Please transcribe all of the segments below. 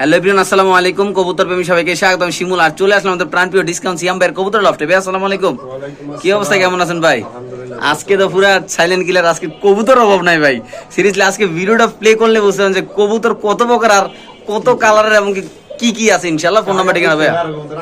Hello everyone আসসালামু আলাইকুম। কবুতর প্রেমী সবাইকে স্বাগত আমি শিমুল আর চলে আসলাম আমাদের প্রাণপ্রিয় ডিসকাউন্ট সিয়াম ভাইয়ের কবুতর লফটে ভাই আসসালামু আলাইকুম। কি অবস্থা কেমন আছেন ভাই? আজকে তো পুরা সাইলেন্ট কিলার আজকে কবুতর অভাব নাই ভাই। সিরিয়াসলি আজকে ভিডিওটা প্লে করলে বুঝতে যে কবুতর কত প্রকার আর কত কালারের এবং কি- কি আছে ইনশাআল্লাহ? ফোন নাম্বার ঠিকানা ভাই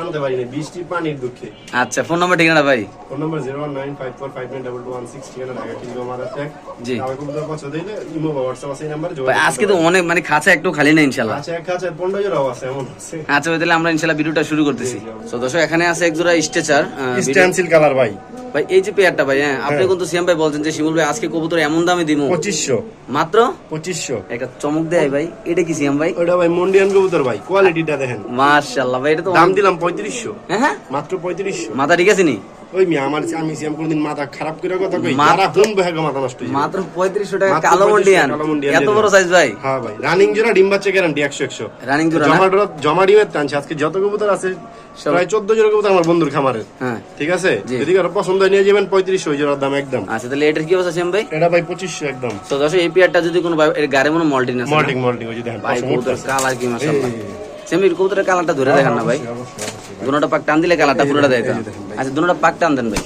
আনতে পারি না বৃষ্টি পানির দুঃখে আচ্ছা ফোন নাম্বার ঠিকানা ভাই? Phone number zero one nine five four five nine double two one six ঠিকানা ঢাকা কিংবা মাদারটেক জি। আমার কবুতর পছন্দ হইলে ইমো বা হোয়াটসঅ্যাপ আছে এই নাম্বারে ভাই আজকে তো অনেক মানে খাঁচা একটু খালি না ইনশাআল্লাহ। এক আছে পনেরো জোড়াও আছে এমন আছে আচ্ছা তাহলে আমরা ইনশাআল্লাহ ভিডিওটা শুরু করতেছি। তো দর্শক এখানে আছে এক জোড়া স্ট্রেচার স্ট্যান্সিল কালার ভাই। ভাই এই যে পেয়ারটা ভাই হ্যাঁ আপনি কিন্তু সিয়াম ভাই বলছেন যে শিমুল ভাই আজকে কবুতর এমন দামে দিমু। পঁচিশশো। মাত্র? পঁচিশশো। একটা চমক দেয় ভাই এটা কি সিয়াম ভাই? ওটা ভাই মন্ডিয়ান কবুতর ভাই কোয়ালিটিটা দেখেন। মাশাআল্লাহ ভাই এটা তো দাম দিলাম পঁয়ত্রিশশো। হ্যাঁ হ্যাঁ। মাত্র পঁয়ত্রিশশো। মাথা ঠিক আছে নি? ওই মি আমার আমি সিয়াম কোনদিন মাথা খারাপ করে কথা কই মাত্র- যারা বহে মাথা নষ্ট হয়ে মাত্র পঁয়ত্রিশশো টাকা কালো মন্ডিয়ান এত বড় সাইজ ভাই। হ্যাঁ ভাই রানিং জোড়া ডিম বাচ্চা গ্যারান্টি একশো একশো। রানিং জোড়া জমা জমা ডিমের টানছে আজকে যত কবুতর আছে প্রায় চোদ্দ জোড়া কবুতর আমার বন্ধুর খামারের। হ্যাঁ। ঠিক আছে? যদি কারও পছন্দ হয় নিয়ে যাবেন পঁয়ত্রিশশো জোড়ার দাম একদম। আচ্ছা তাহলে এটার কি অবস্থা সিয়াম ভাই? এটা ভাই একদম। তো এই পেয়ারটা যদি কোনো ভাই এর গাড়ি মনে মল্টিন আছে না? মল্টিং মল্টিং ওই যে দেখেন ভাই কবুতর কালার কি মাশাআল্লাহ এই, এই, কবুতরের কালারটা ধরে দেখেন না ভাই। অবশ্যই, দুটোটা পাক টান দিলে কালারটা পুরোটা দেয়। আচ্ছা দুটোটা পাক টান দেন ভাই।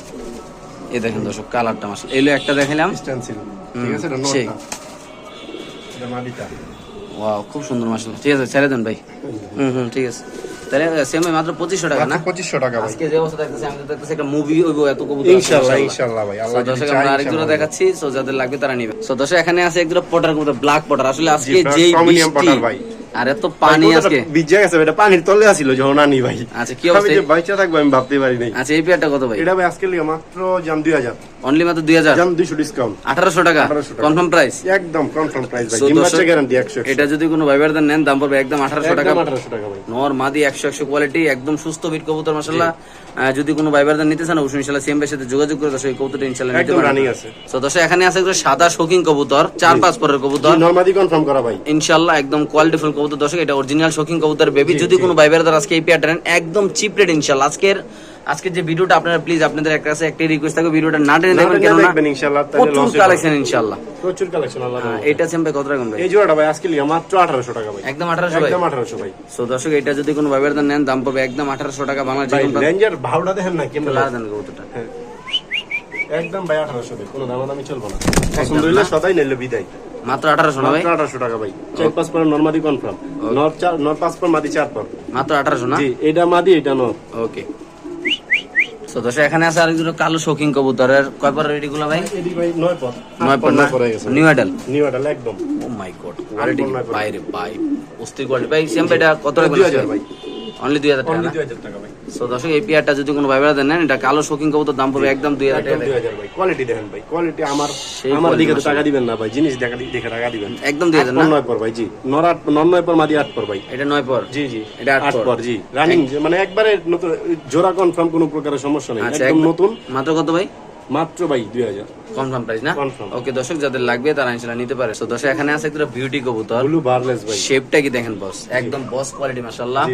এই দেখেন দর্শক কালারটা মাসা এলো একটা দেখালাম ঠিক আছে সেই। নটটা। এটা মাদিটা। ওয়াও খুব সুন্দর মাসাল্লাহ ঠিক আছে ছেড়ে দেন ভাই। হুম হুম ঠিক আছে। তাহলে সেম মাত্র পঁচিশশো টাকা না? মাত্র 2500 টাকা আজকে যে অবস্থা দেখতেছি আমি দেখতেছি একটা মুভি হইব এত কবুতর ইনশাআল্লাহ ইনশাআল্লাহ। ভাই আল্লাহ দর্শক আমরা আরেক জোড়া দেখাচ্ছি সো যাদের লাগবে তারা নিবে। সো দর্শক এখানে আছে এক জোড়া পটার কবুতর ব্ল্যাক পটার আসলে আজকে যেই বৃষ্টি। আর এত পানি আজকে। ভিজে গেছে এটা পানির তলে আসিল যখন আনি ভাই। আচ্ছা কি আমি অবস্থা যে বাইচা থাকব আমি ভাবতে পারি নাই। আচ্ছা এই পেয়ারটা কত ভাই? এটা ভাই আজকে লিগে মাত্র জাম দুই হাজার। অনলি মাত্র দুই হাজার? জাম দুইশো ডিসকাউন্ট আঠারোশো টাকা? 1800 টাকা। কনফার্ম প্রাইস একদম কনফার্ম প্রাইস ভাই So, ডিম বাচ্চা গ্যারান্টি একশো এটা যদি কোনো নেন দাম পড়বে একদম আঠারোশো টাকা। একদম আঠারোশো টাকা ভাই। নর মাদি একশো একশো কোয়ালিটি একদম সুস্থ বিট কবুতর মাসাল্লাহ যদি কোনো ভাইবারদার নিতে চান অবশ্যই ইনশাল্লাহ সেম সাথে যোগাযোগ করে দর্শক এই কবুতরটা ইনশাল্লাহ নিতে পারেন রানিং আছে। তো দর্শক এখানে আছে একটা সাদা শোকিং কবুতর চার পাঁচ পরের কবুতর। নরমালি কনফার্ম করা ভাই। ইনশাল্লাহ একদম কোয়ালিটিফুল কবুতর। দর্শক এটা অরিজিনাল শোকিং কবুতর বেবি যদি কোনো ভাইবারদার আজকে এই পেয়ারটা নেন একদম চিপ রেট ইনশাল্লাহ আজকের আজকে যে ভিডিওটা আপনারা প্লিজ আপনাদের একটা কাছে একটাই রিকোয়েস্ট থাকবে ভিডিওটা না টেনে না দেখবেন কেননা দেখবেন ইনশাআল্লাহ, তাহলে প্রচুর কালেকশন ইনশাল্লাহ প্রচুর কালেকশন আল্লাহ হ্যাঁ, এটা সেম ভাই কত রাখুন ভাই এই জোড়াটা ভাই আজকে লিগে মাত্র আঠারোশো টাকা ভাই। একদম আঠারোশো ভাই। একদম আঠারোশো ভাই। সো দর্শক এটা যদি কোনো ভাইবারদার নেন দাম পাবে একদম আঠারোশো টাকা বাংলা ভাই জীবন রেঞ্জার ভাওটা দেখেন না কেমন লাগাই দেন কবুতরটা। হ্যাঁ। একদম ভাই আঠারোশো ভাই কোনো দামাদামি চলবো না। পছন্দ হইলে সদাই নিলে বিদায়। মাত্র আঠারোশো না ভাই? মাত্র আঠারোশো টাকা ভাই। চার পাঁচ পর নর্মাদি কনফার্ম নর চার নর পাঁচ পর মাদি চার পর মাত্র আঠারোশো না? জি এটা মাদি এটা নর। ওকে। তো দর্শক এখানে আছে আরেক দুটো কালো শৌখিন কবুতরের কয়বার রেডি গুলো ভাই? নয় পর নয় পর না? নিউ আইডাল নিউ আডাল একদম। ও মাই গড পর। বাইরে ভাই অস্থির কোয়ালিটি ভাই সেম এটা কত টাকা ভাই। অনলি দুই হাজার টাকা অনলি না? দুই হাজার টাকা ভাই। সো দর্শক এই পেয়ারটা যদি কোনো এটা কালো শোকিং কবুতর দাম পড়বে একদম দুই হাজার টাকা ভাই কোয়ালিটি দেখেন ভাই কোয়ালিটি আমার আমার দিকে তো টাকা দিবেন না ভাই জিনিস দেখা দেখে টাকা দিবেন। একদম না? নয় পর ভাই জি। নর আট নর নয় পর মাদি আট পর ভাই। এটা নয় পর? জি জি। এটা আট পর। জি। রানিং মানে একবারে নতুন জোড়া কনফার্ম কোনো প্রকারের সমস্যা নেই। আচ্ছা একদম। নতুন। মাত্র কত ভাই? মাত্র ভাই দুই হাজার। কনফার্ম প্রাইস না? ওকে দর্শক যাদের লাগবে তারা ইনশাআল্লাহ নিতে পারে। তো দর্শক এখানে আছে একটা বিউটি কবুতর। ব্লু বারলেস ভাই। শেপটা কি দেখেন বস একদম বস কোয়ালিটি মাশাআল্লাহ।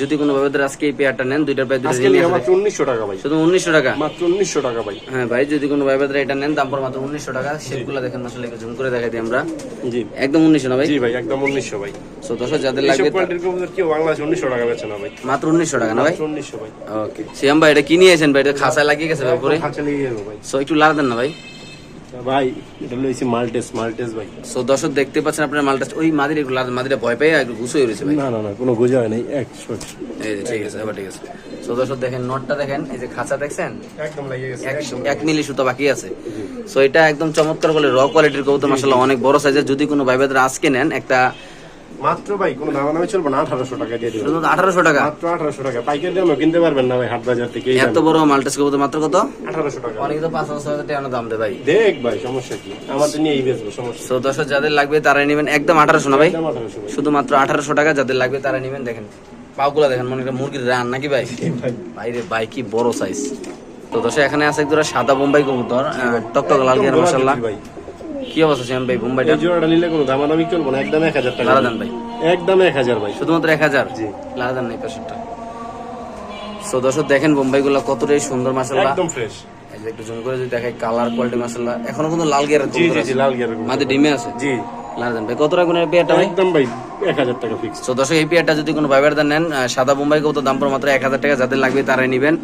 যদি কোনো ভাবে আজকে এই পেয়ারটা নেন দুইটার আজকে লিগে মাত্র উনিশশো টাকা ভাই। শুধু উনিশশো টাকা? মাত্র উনিশশো টাকা ভাই। হ্যাঁ ভাই যদি কোনো বাজারে এটা নেন দাম পড়ে মাত্র উনিশশো টাকা। শেপগুলো দেখেন একটু জুম করে দেখাই দিই আমরা। জি। একদম উনিশশো না ভাই? জি ভাই একদম উনিশশো ভাই। সো দর্শক যাদের লাগবে কোয়ালিটির কবুতর কেউ বাংলাদেশে উনিশশো টাকা বেচে না ভাই। মাত্র উনিশশো টাকা না ভাই? মাত্র উনিশশো ভাই। ওকে সিয়াম ভাই এটা কি নিয়েছেন ভাই? এটা খাসায় লাগিয়ে গেছে ভাই উপরে খাঁচা লেগে যাবে ভাই। সো একটু লাগাতেন না ভাই? ভাই এটা লইছি মাল্টেস মাল্টেস ভাই। সো দর্শক দেখতে পাচ্ছেন আপনার মালটা ওই মাদির একটু মাদিরা ভয় পেয়ে একটু ঘুষো হয়ে রয়েছে ভাই। না না না কোনো গোজা হয় নাই একশো একশো। এই ঠিক আছে এবার ঠিক আছে। সো দর্শক দেখেন নটটা দেখেন এই যে খাঁচা দেখছেন? একদম লেগে গেছে এক এক মিলি সুতো বাকি আছে। সো এটা একদম চমৎকার বলে র কোয়ালিটির কবুতর মাসাল্লাহ অনেক বড় সাইজের যদি কোনো ভাই আজকে নেন একটা মাত্র ভাই কোনো দাম দামে চলবে না আঠারোশো টাকা দিয়ে দিবেন। আঠারোশো টাকা? মাত্র আঠারোশো টাকা। পাইকারি কিনতে পারবেন না ভাই হাট বাজার থেকে এত বড় মাল্টাস কবুতর মাত্র কত? আঠারোশো টাকা। অনেক তো পাঁচ হাজার টাকা দাম দেয় ভাই। দেখ ভাই সমস্যা কি? আমাদের নিয়ে এই বেচবো সমস্যা। দশ যাদের লাগবে তারা নেবেন একদম আঠারোশো না ভাই? শুধুমাত্র আঠারোশো টাকা যাদের লাগবে তারা নেবেন। দেখেন পাগুলা দেখেন মনে করেন মুরগির রান নাকি ভাই? ভাই। রে ভাই কি বড় সাইজ তো দশ এখানে আছে একদম সাদা বোম্বাই কবুতর আহ, টকটক লাল গিয়ার ভাই। কি অবস্থা ভাই জোড়াটা নিলে কোনো চলবো না একদম এক হাজার টাকা। দেন ভাই। একদম এক হাজার ভাই। শুধুমাত্র এক হাজার? জি। দেন নাই পাশেরটা। সো দর্শক দেখেন কতটাই সুন্দর মাসাল্লাহ একদম ফ্রেশ একটু জুম করে যদি দেখাই কালার কোয়ালিটি মাসাল্লাহ এখনও কিন্তু লাল গিয়ার জি জি লাল গিয়ার মাঝে ডিমে আছে। জি। লারা ভাই কত টাকা করে পেয়ারটা ভাই? একদম ভাই এক হাজার টাকা ফিক্স তো দর্শক এই পেয়ারটা যদি কোনো ভাইবার নেন সাদা বোম্বাই কবুতর দাম পড়ে মাত্র এক হাজার টাকা। যাদের লাগবে তারাই নেবেন।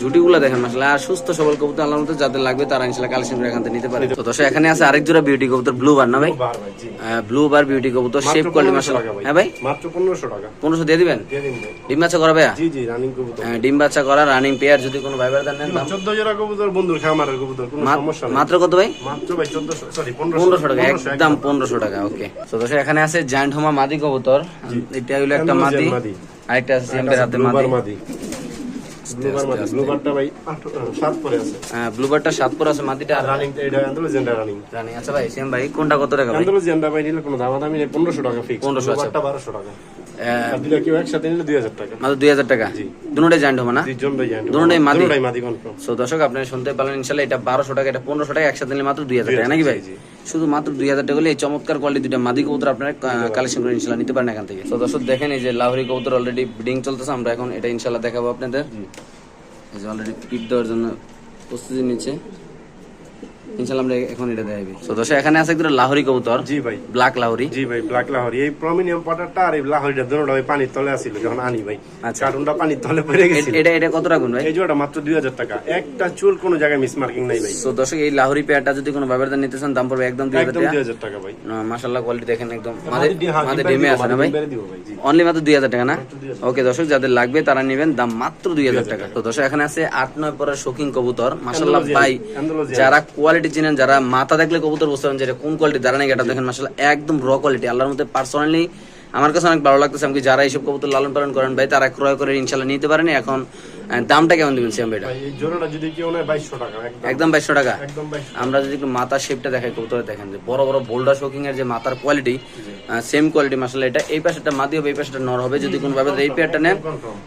জুটিগুলো দেখেন মাসলে আর সুস্থ সবল কবুতর আল্লাহর মতো যাদের লাগবে তারা ইনশাল্লাহ কালেকশন করে এখান থেকে নিতে পারে। তো দর্শক এখানে আছে আরেক জোড়া বিউটি কবুতর ব্লু বার না ভাই? ভাই ব্লু বার বিউটি কবুতর শেপ কোয়ালিটি 1500 মাসাল্লাহ হ্যাঁ ভাই? মাত্র পনেরোশো টাকা। পনেরোশো দিয়ে দিবেন? ভাই। ডিম বাচ্চা করা ভাইয়া? জি জি রানিং কবুতর। হ্যাঁ, ডিম বাচ্চা করা রানিং পেয়ার যদি কোনো ভাইবার নেন দাম। চোদ্দ জোড়া কবুতর বন্ধুর খামারের কবুতর কোনো সমস্যা নেই। মাত্র কত ভাই? মাত্র ভাই চোদ্দশো সরি পনেরোশো। টাকা একদম পনেরোশো টাকা ওকে তো দর্শক এখানে আছে জায়ান্ট হোমা মাদি কবুতর। এটা হলো একটা মাদি। আরেকটা আছে সিএমপের হাতে মাদি ব্লুবার মাদি ব্লুবার মাদি ব্লুবারটা ভাই আট- পরে আছে। ব্লুবারটা সাত পর আছে মাদিটা রানিং এটা আন্দালুজিয়ানটা রানিং রানিং আচ্ছা ভাই সিএম ভাই কোনটা কত টাকা ভাই? আন্দালুজিয়ানটা ভাই নিলে কোনো দামাদামি নেই পনেরোশো টাকা ফিক্স 1500 আচ্ছা। ব্লুবারটা বারোশো টাকা। আহ, কেউ একসাথে নিলে দুই হাজার টাকা। মাত্র দুই হাজার টাকা? জি। দুটোটাই জায়ান্ট হোমা না? জি জন্ডাই জানেন দুটোটাই মাদি? দুটোটাই মাদি কনফার্ম সো দর্শক আপনি শুনতে পারলেন ইনশাল্লাহ এটা বারোশো টাকা এটা পনেরোশো টাকা একসাথে নিলে মাত্র দুই হাজার টাকা নাকি ভাই? জি। শুধু মাত্র দুই হাজার টাকা হলে এই চমৎকার কোয়ালিটি দুইটা মাদি কবুতর আপনারা কালেকশন করে ইনশাল্লাহ নিতে পারেন এখান থেকে। তো দর্শক দেখেন এই যে লাহরি কবুতর অলরেডি ব্রিডিং চলতেছে আমরা এখন এটা ইনশাল্লাহ দেখাবো আপনাদের। এই যে অলরেডি পিট দেওয়ার জন্য প্রস্তুতি নিচ্ছে। ইনশাল্লাহ আমরা এখন এটা দেখাবি তো দর্শক এখানে আছে একটা লাহরি কবুতর। জি ভাই। ব্ল্যাক লাহরি। জি ভাই ব্ল্যাক লাহরি। এই প্রমিনিয়াম পটারটা আর এই লাহরিটা দুটোটা ওই পানির তলে আসিল যখন আনি ভাই। আচ্ছা। কার্টুনটা পানির তলে পড়ে গেছে এটা এটা কত রাখুন ভাই? এই জোড়াটা মাত্র দুই হাজার টাকা। একটা চুল কোনো জায়গায় মিস মার্কিং নাই ভাই। তো দর্শক এই লাহরি পেয়ারটা যদি কোনো নিতে চান দাম পড়বে একদম দুই হাজার একদম টাকা। ভাই। মাসাল্লাহ কোয়ালিটি দেখেন একদম। ডিমে আছে না ভাই? ডিম্বারি দিব ভাই, জি। অনলি মাত্র দুই হাজার টাকা না? ওকে দর্শক যাদের লাগবে তারা নেবেন। দাম মাত্র দুই হাজার টাকা। তো দর্শক এখানে আছে আট নয় পরের শৌখিন কবুতর। মাসাল্লাহ ভাই যারা কোয়ালিটি চিনেন, যারা মাথা দেখলে কবুতর বুঝতে পারেন যে কোন কোয়ালিটি দাঁড়ানি এটা দেখেন মাসাল একদম র কোয়ালিটি আল্লাহর মধ্যে পার্সোনালি আমার কাছে অনেক ভালো লাগতেছে। আমি যারা এইসব কবুতর লালন পালন করেন ভাই, তারা ক্রয় করে ইনশাল্লাহ নিতে পারেন। এখন দামটা কেমন দিবেন সিয়াম ভাইটা? এই জোড়াটা যদি কেউ নেয় বাইশশো টাকা একদম। টাকা? একদম আমরা যদি একটু মাথার শেপটা দেখাই কবুতরে দেখেন যে বড় বড় বোল্ডার শোকিং এর যে মাথার কোয়ালিটি সেম কোয়ালিটি এটা এই পাশেটা মাদি হবে এই পাশেটা নর হবে যদি কোনো ভাবে এই পেয়ারটা নেন।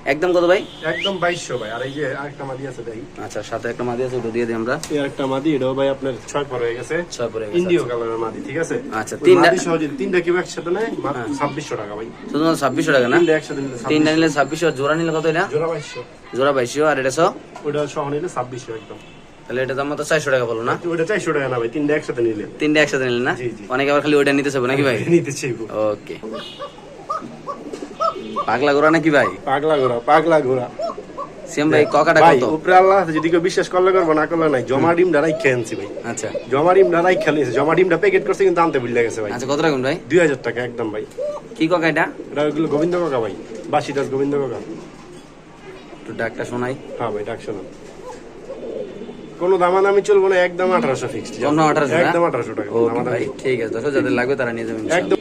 একদম কত ভাই? একদম ভাই আর এই যে আরেকটা মাদি আছে ভাই আচ্ছা সাথে একটা মাদি আছে ওটা দিয়ে দিই আমরা। এই আরেকটা মাদি এটাও ভাই আপনার ছয় পর হয়ে গেছে। ছয় পরে গেছে। ইন্ডিও কালারের মাদি ঠিক আছে? আচ্ছা, তিনটা- মাদি সহ তিনটা একসাথে নেয় মাত্র ছাব্বিশশো টাকা ভাই। শুধুমাত্র ছাব্বিশশো টাকা না? তিনটা একসাথে তিনটা নিলে ছাব্বিশশো। জোড়া নিলে কত এটা? জোড়া জোড়া বাইশশো আর এটা সহ ওটা সহ নিলে ছাব্বিশশো একদম। তাহলে এটা দাম মাত্র চারশো টাকা বলো না? ওটা চারশো টাকা না ভাই তিনটা একসাথে নিলে। তিনটা একসাথে নিলে না। অনেকে আবার খালি ওইটা নিতে চাইব নাকি ভাই? নিতে চাইব ওকে। পাগলা নাকি ভাই? পাগলা ঘোরা পাগলা ঘোরা ভাই ককাটা কত? উপরে আল্লাহ যদি কেউ বিশ্বাস করলে করব না করলে নাই। জমা ডিম ডারাই খেয়েছি ভাই। আচ্ছা। জমা ডিম ডারাই খেলেছে জমা ডিমটা প্যাকেট করছে কিন্তু আনতে ভুলে গেছে ভাই। আচ্ছা কত রাখুন ভাই? দুই হাজার টাকা একদম ভাই। কি ককা এটা? এটা ওইগুলো গোবিন্দ কাকা ভাই বাসিটাস গোবিন্দ কাকা। একটু ডাকটা শোনাই। হ্যাঁ ভাই ডাকছো না কোনো দামাদামি চলবো না একদম আঠারোশো ফিক্সড 1800 না? একদম আঠারোশো টাকা ভাই ঠিক আছে দর্শক যাদের লাগবে তারা নিয়ে যাবেন একদম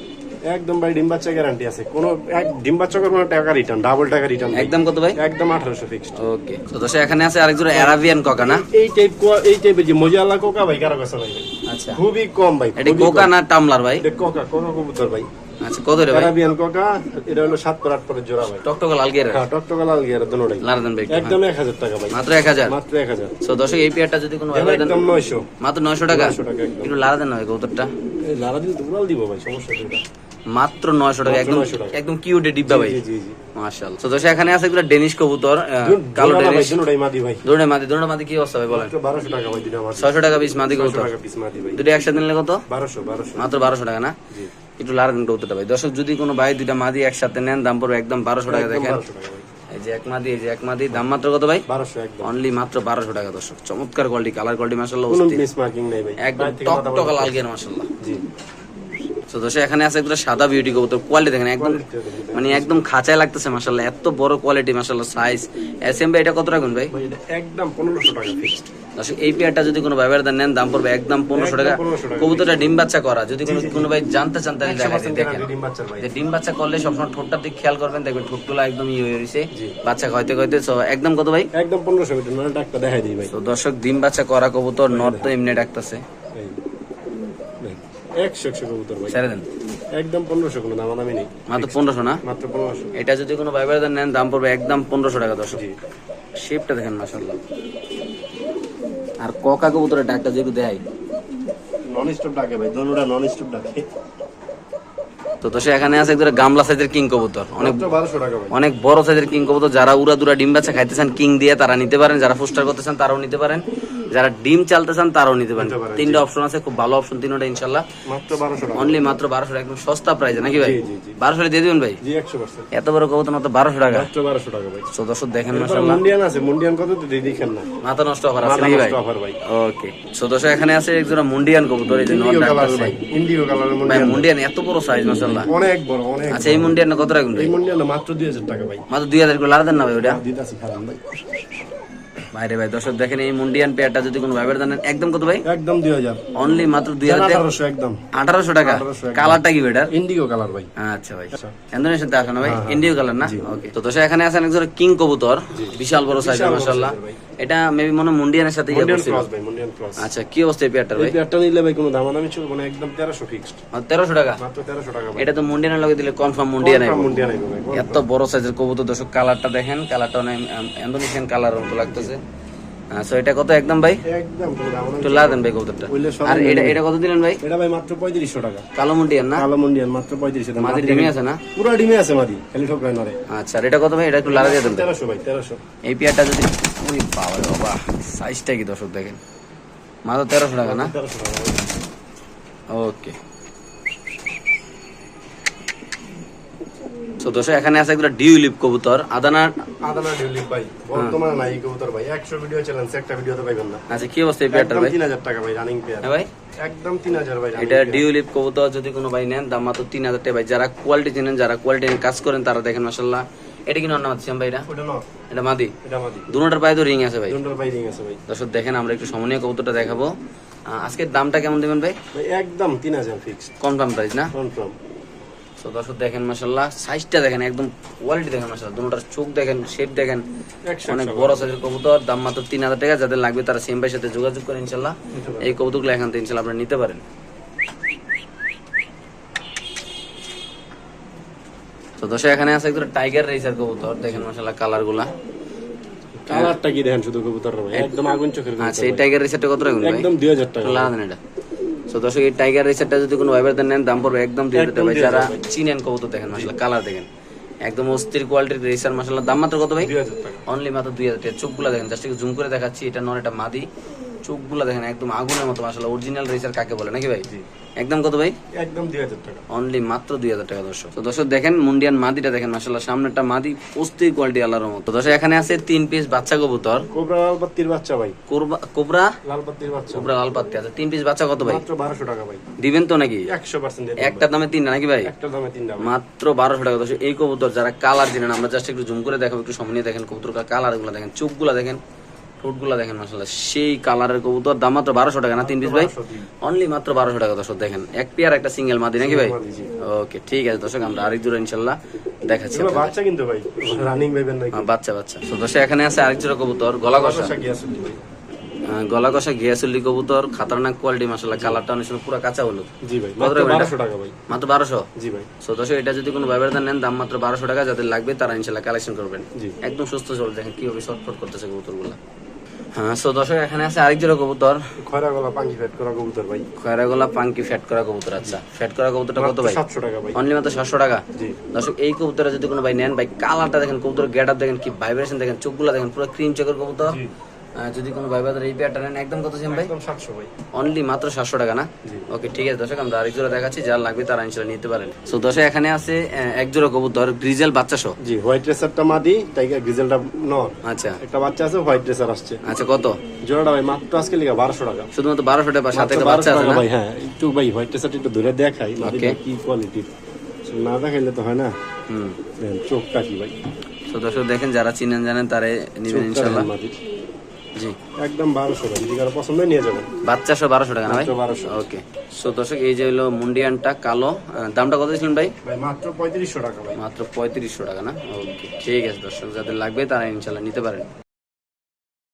একদম ভাই ডিম বাচ্চা গ্যারান্টি আছে। কোনো এক ডিম বাচ্চা করব না টাকা রিটার্ন ডাবল টাকা রিটার্ন একদম কত ভাই? একদম আঠারোশো ফিক্সড ওকে তো দর্শক এখানে আছে আরেকজন অ্যারাবিয়ান ককা না? এই টাইপ এই টাইপের যে মজালা কোকা ভাই কারও কাছে ভাই? আচ্ছা। খুবই কম ভাই এটা কোকা না টামলার ভাই? কোকা কোকা কবুতর ভাই। আচ্ছা কত রে ভাই? আরাবিয়ান কোকা এটা হলো সাত পর আট পরের জোড়া ভাই। টকটক লাল গিয়ার হ্যাঁ টকটকা লাল গিয়ার দুটোটাই লারদান ভাই একদম এক হাজার টাকা ভাই। হ্যাঁ। মাত্র এক হাজার? মাত্র এক হাজার। তো দর্শক এই পেয়ারটা যদি কোনো এবার একদম নয়শো। মাত্র নয়শো টাকা? 900 টাকা একদম। একটু লারা দেন না এই লারা দিলে তো দিব ভাই সমস্যা ওটা? মাত্র নয়শো টাকা একদম একদম কিউটে ডিব্বা ভাই। জি জি জি। মাশাআল্লাহ। তো দর্শক এখানে আছে ডেনিশ কবুতর কালো ডেনিশ দুটোটাই মাদি ভাই। দুটো মাদি দুটো মাদি কি অবস্থা ভাই বলেন? মাত্র বারোশো টাকা ভাই দুটো মাদি। ছয়শো টাকা পিস মাদি কবুতর। টাকা পিস মাদি ভাই। দুটো একসাথে নিলে কত? বারোশো বারোশো। মাত্র বারোশো টাকা না? জি। একটু লারা দেন কবুতরটা ভাই। দর্শক যদি কোনো ভাই দুইটা মাদি একসাথে নেন দাম পড়বে একদম বারোশো টাকা দেখেন। টাকা এই যে এক মাদি এই যে এক মাদি দাম মাত্র কত ভাই? অনলি মাত্র বারোশো টাকা দর্শক। চমৎকার কোয়ালিটি কালার কোয়ালিটি মাসাল্লাহ একদম বাইরে থেকে মাথা টকটকা লাল গিয়ার মাসাল্লাহ জি। তো দর্শক এখানে আছে একটা সাদা বিউটি কবুতর কোয়ালিটি দেখেন একদম মানে একদম খাঁচায় লাগতেছে মাসাল্লাহ এত বড় কোয়ালিটি মাসাল্লাহ সাইজ এস এম ভাই এটা কত রাখুন ভাই? ভাই একদম পনেরোশো টাকা ফিক্সড দর্শক এই পেয়ারটা যদি কোনো ভাইবার দেন নেন দাম পড়বে একদম পনেরোশো টাকা। একদম 1500 কবুতরটা ডিম বাচ্চা করা। যদি কোনো কোনো ভাই জানতে চান তাহলে দেখেন। ডিম যে ডিম বাচ্চা করলে সবসময় ঠোঁটটার দিকে খেয়াল করবেন দেখবেন ঠোঁটগুলো একদম ইয়ে হয়ে রয়েছে। বাচ্চা খাইতে খাইতে একদম কত ভাই? একদম পনেরোশো মিটার মানে ডাক্তার দেখাই দিই ভাই। তো দর্শক ডিম বাচ্চা করা কবুতর নর তো এমনি ডাকতেছে। একশো একশো কবুতর ভাই। ছেড়ে দেন। একদম পনেরোশো কোনো দামাদামি নেই। মাত্র পনেরোশো না? মাত্র পনেরোশো। এটা যদি কোনো ভাইবার নেন দাম পড়বে একদম পনেরোশো টাকা দর্শক। শেপটা দেখেন মাসাল্লাহ আর ককা কবুতরের ডাকটা যেহেতু দেয়। নন স্টপ ডাকে ভাই দোনোটা নন স্টপ ডাকে। তো তো সে এখানে আছে একটা গামলা সাইজের কিং কবুতর। অনেক অনেক বড় সাইজের কিং কবুতর যারা উড়া দুরা ডিম বাচ্চা খাইতেছেন কিং দিয়ে তারা নিতে পারেন যারা ফুস্টার করতেছেন তারাও নিতে পারেন। যারা ডিম চালতে চান তারাও নিতে পারেন। তিনটা অপশন আছে খুব ভালো অপশন তিনটা ইনশাল্লাহ মাত্র বারোশো টাকা। অনলি মাত্র বারোশো একদম সস্তা প্রাইস নাকি ভাই। বারোশো দিয়ে দিবেন ভাই? এত বড় কবুতর মাত্র বারোশো টাকা। বারোশো টাকা ভাই। দর্শক দেখেন মুন্ডিয়ান আছে মুন্ডিয়ান কত দেখেন না। মাথা নষ্ট অফার আছে নাকি ভাই। ওকে সো দর্শক এখানে আছে একজোড়া মুন্ডিয়ান কবুতর এই যে ইন্ডিগো কালারের ভাই মুন্ডিয়ান। মুন্ডিয়ান এত বড় সাইজ মাসাল্লাহ অনেক বড় অনেক আচ্ছা এই মুন্ডিয়ান কত রাখবেন এই মুন্ডিয়ান মাত্র দুই হাজার টাকা ভাই। মাত্র দুই হাজার করে লাড়া দেন না ভাই ওটা দিতাছি খারাপ ভাই। ভাইরে ভাই দর্শক দেখেন এই মুন্ডিয়ান পেয়ারটা যদি কোনো ভাইবার জানেন একদম কত ভাই? একদম দুই হাজার। অনলি মাত্র দুই হাজার আঠারোশো একদম। আঠারোশো টাকা? 1800 একদম। কালারটা কি বেটার ইন্ডিগো কালার ভাই। আচ্ছা ভাই। ইন্দোনেশিয়ান তে আসে না ভাই? ইন্ডিগো ইন্ডিও কালার না? ওকে তো দর্শক এখানে আছেন একজন কিং কবুতর বিশাল বড় সাইজ মাশাআল্লাহ। এটা মেবি মনে মুন্ডিয়ানের সাথে মুন্ডিয়ান ক্রস ভাই মুন্ডিয়ান ক্রস। আচ্ছা কি অবস্থা এই পেয়ারটার ভাই? পেয়ারটা নিলে ভাই কোনো দামাদামি চলবে না একদম তেরোশো ফিক্সড তেরোশো টাকা? মাত্র 1300 টাকা এটা তো মুন্ডিয়ানের লগে দিলে কনফার্ম মুন্ডিয়ান Confirm মুন্ডিয়ান আইবো ভাই এত বড় সাইজের কবুতর দর্শক কালারটা দেখেন কালারটা অনেক ইন্দোনেশিয়ান কালার মতো লাগতেছে। সো এটা কত একদম ভাই? একদম একটু লাগাতেন ভাই কবুতরটা। আর এটা এটা কত দিলেন ভাই? এটা ভাই মাত্র পঁয়ত্রিশশো টাকা। কালো মুন্ডিয়ান না? কালো মুন্ডিয়ান মাত্র পঁয়ত্রিশশো টাকা। মাদি ডিমে আছে না? পুরো ডিমে আছে মাদি খালি ঠোকরাই নরে আচ্ছা আর এটা কত ভাই? এটা একটু লাগা দিয়ে দেন তেরোশো ভাই তেরোশো। এই পেয়ারটা যদি ওই বাবা বাবা সাইজটা কি দর্শক দেখেন? মাত্র তেরোশো টাকা না? টাকা ওকে দর্শক এখানে আছে একটা ডিউলিপ কবুতর। আদানার আদানা ডিউলিপ ভাই বর্তমানে নাই কবুতর ভাই। একশো ভিডিও চ্যালেঞ্জ একটা ভিডিওতে পাইবেন না। আচ্ছা কি অবস্থা এই পেয়ারটার ভাই? তিন হাজার টাকা ভাই রানিং পেয়ার হ্যাঁ ভাই? একদম তিন হাজার ভাই এটা ডিউলিপ কবুতর যদি কোনো ভাই নেন দাম মাত্র টাকা ভাই। যারা কোয়ালিটি চেনেন যারা কোয়ালিটি নিয়ে কাজ করেন তারা দেখেন মাসাল্লাহ এটা কি নন্না মাতিছিলাম ভাই এটা এটা মাদি? এটা মাদি। পায়ে তো রিং আছে ভাই। রিং আছে ভাই। দর্শক দেখেন আমরা একটু সমনীয় কবুতরটা দেখাবো। আজকের দামটা কেমন দেবেন ভাই? একদম তিন হাজার ফিক্সড কনফার্ম প্রাইস না? কনফার্ম তো দর্শক দেখেন মাসাল্লাহ সাইজটা দেখেন একদম কোয়ালিটি দেখেন মাসাল্লাহ দুটার চোখ দেখেন শেপ দেখেন অনেক বড় সাইজের কবুতর দাম মাত্র তিন হাজার টাকা যাদের লাগবে তারা সেম ভাইয়ের সাথে যোগাযোগ করে ইনশাল্লাহ এই কবুতরগুলো এখান থেকে ইনশাল্লাহ আপনারা নিতে পারেন। তো দর্শক এখানে আছে একদম টাইগার রেসার কবুতর দেখেন মাসাল্লাহ কালারগুলা কালারটা কি দেখেন শুধু কবুতর একদম আগুন চোখের আচ্ছা এই টাইগার রেসারটা কত রাখবেন ভাই? একদম দুই হাজার টাকা। লাগান এটা। তো দর্শক এই টাইগার রেসারটা যদি কোনো ভাইবার নেন দাম পড়বে একদম দুই হাজার ভাই। যারা চিনেন কবুতর দেখেন মাসাল্লাহ কালার দেখেন। একদম অস্থির কোয়ালিটির রেসার মাসাল্লাহ দাম মাত্র কত ভাই? অনলি মাত্র দুই হাজার টাকা। চোখগুলো দেখেন জাস্ট জুম করে দেখাচ্ছি এটা নন এটা মাদি। চোখগুলো দেখেন একদম আগুনের মতো মাসাল্লাহ অরিজিনাল রেসার কাকে বলে? নাকি ভাই? একদম কত ভাই? একদম দুই হাজার টাকা। অনলি মাত্র দুই হাজার টাকা দর্শক। তো দর্শক দেখেন মুন্ডিয়ান মাদিটা দেখেন মাসাল্লাহ সামনেটা মাদি অস্থির কোয়ালিটি আল্লাহর মতো দর্শক এখানে আছে তিন পিস বাচ্চা কবুতর। কোবরা লাল পাত্তির বাচ্চা ভাই। কোরবা কোবরা? লাল পাত্তির বাচ্চা। কোবরা লাল পাত্তি আছে। তিন পিস বাচ্চা কত ভাই? মাত্র বারোশো টাকা ভাই। দিবেন তো নাকি? একশো পার্সেন্ট একটা দামে তিনটা নাকি ভাই? একটা দামে তিনটা। মাত্র বারোশো টাকা। দর্শক এই কবুতর যারা কালার দিলেন আমরা জাস্ট একটু জুম করে দেখাবো একটু সামনে দেখেন কবুতর কালারগুলো দেখেন চোখগুলো দেখেন। ঠোঁটগুলো দেখেন মাসাল্লাহ সেই কালারের কবুতর দাম মাত্র বারোশো টাকা না তিন পিস ভাই? অনলি মাত্র বারোশো টাকা দর্শক দেখেন এক পেয়ার একটা সিঙ্গেল মাদি নাকি ভাই? ওকে ঠিক আছে দর্শক আমরা আরেক জোড়া ইনশাল্লাহ দেখাচ্ছি বাচ্চা কিন্তু ভাই রানিং হ্যাঁ, বাচ্চা বাচ্চা। তো দর্শক এখানে আছে আরেক জোড়া কবুতর গলা কষা। গলা কষা ঘিয়াচল্লি কবুতর খাতারনাক কোয়ালিটি মাসাল্লাহ কালারটা অনেক সময় পুরো কাঁচা হলুদ। জি ভাই মাত্র টাকা বারোশো টাকা ভাই। মাত্র বারোশো? জি ভাই। সো দর্শক এটা যদি কোনো ব্যবহার নেন দাম মাত্র বারোশো টাকা যাদের লাগবে তারা ইনশাল্লাহ কালেকশন করবেন। একদম সুস্থ চলে দেখেন কীভাবে শর্টফট করতেছে কবুতরগুলো। হ্যাঁ সো দর্শক এখানে আছে আরেক জোড়া কবুতর। খয়রা গলা পাঙ্কি ফ্যাট করা কবুতর ভাই। পাঙ্কি ফ্যাট করা কবুতর আচ্ছা। ফ্যাট করা কবুতরটা কত ভাই? সাতশো টাকা ভাই। অনলি মাত্র সাতশো টাকা? জি। দর্শক এই যদি কোনো ভাই নেন ভাই কালারটা দেখেন কবুতর গেট আপ দেখেন কি ভাইব্রেশন দেখেন চোখগুলো দেখেন পুরো ক্রিম চোখের কবুতর। যদি কোনো ভাই বাজার এই পেয়ারটা নেন একদম কত সেম ভাই? একদম সাতশো ভাই। অনলি মাত্র সাতশো টাকা না? ওকে ঠিক আছে দর্শক আমরা আরেক জোড়া দেখাচ্ছি যার লাগবে তারা ইনশাল্লাহ নিতে পারেন। সো দর্শক এখানে আছে এক জোড়া কবুতর গ্রিজেল বাচ্চা সহ। জি হোয়াইট রেসারটা মাদি টাইগার গ্রিজেলটা নর। আচ্ছা। একটা বাচ্চা আছে হোয়াইট রেসার আসছে। আচ্ছা কত? জোড়াটা ভাই মাত্র আজকে লিখা বারোশো টাকা। শুধুমাত্র বারোশো টাকা সাথে একটা বাচ্চা আছে না? ভাই হ্যাঁ একটু ভাই হোয়াইট রেসারটা একটু ধরে দেখাই Okay. কি কোয়ালিটির না দেখাইলে তো হয় না। হুম। চোখটা কি ভাই? তো দর্শক দেখেন যারা চিনেন জানেন তারে নিবেন ইনশাল্লাহ। মাদির। জি। একদম বারোশো টাকা। যদি কারও পছন্দ নিয়ে যাবেন। বাচ্চা সহ বারোশো টাকা না ভাই? বারোশো। ওকে। সো দর্শক এই যে হলো মুন্ডিয়ানটা কালো দামটা কত ছিলেন ভাই? ভাই মাত্র পঁয়ত্রিশশো টাকা ভাই। মাত্র পঁয়ত্রিশশো টাকা না? ওকে ঠিক আছে দর্শক যাদের লাগবে তারা ইনশাল্লাহ নিতে পারেন।